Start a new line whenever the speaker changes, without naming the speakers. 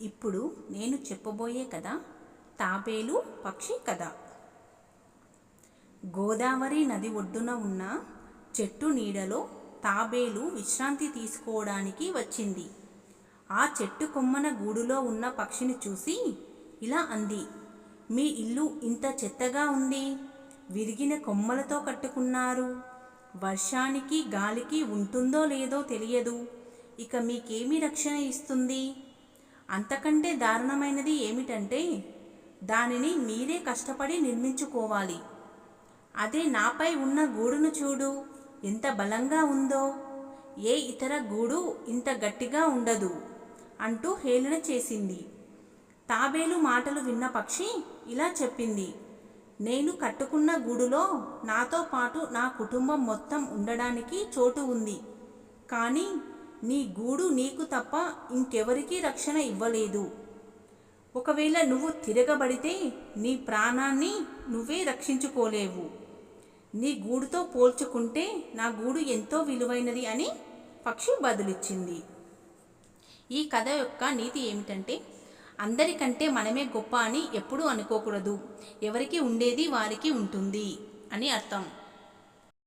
ఇప్పుడు నేను చెప్పబోయే కథ తాబేలు పక్షి కథ. గోదావరి నది ఒడ్డున ఉన్న చెట్టు నీడలో తాబేలు విశ్రాంతి తీసుకోవడానికి వచ్చింది. ఆ చెట్టు కొమ్మన గూడులో ఉన్న పక్షిని చూసి ఇలా అంది మీ ఇల్లు ఇంత చెత్తగా ఉంది. విరిగిన కొమ్మలతో కట్టుకున్నారు. వర్షానికి గాలికి ఉంటుందో లేదో తెలియదు. ఇక మీకేమి రక్షణ ఇస్తుంది? అంతకంటే దారుణమైనది ఏమిటంటే దానిని మీరే కష్టపడి నిర్మించుకోవాలి. అదే నాపై ఉన్న గూడును చూడు ఎంత బలంగా ఉందో. ఏ ఇతర గూడు ఇంత గట్టిగా ఉండదు అంటూ హేళన చేసింది. తాబేలు మాటలు విన్న పక్షి ఇలా చెప్పింది నేను కట్టుకున్న గూడులో నాతో పాటు నా కుటుంబం మొత్తం ఉండడానికి చోటు ఉంది. కానీ నీ గూడు నీకు తప్ప ఇంకెవరికీ రక్షణ ఇవ్వలేదు. ఒకవేళ నువ్వు తిరగబడితే నీ ప్రాణాన్ని నువ్వే రక్షించుకోలేవు. నీ గూడుతో పోల్చుకుంటే నా గూడు ఎంతో విలువైనది అని పక్షి బదులిచ్చింది. ఈ కథ యొక్క నీతి ఏమిటంటే అందరికంటే మనమే గొప్ప అని ఎప్పుడూ అనుకోకూడదు. ఎవరికి ఉండేది వారికి ఉంటుంది అని అర్థం.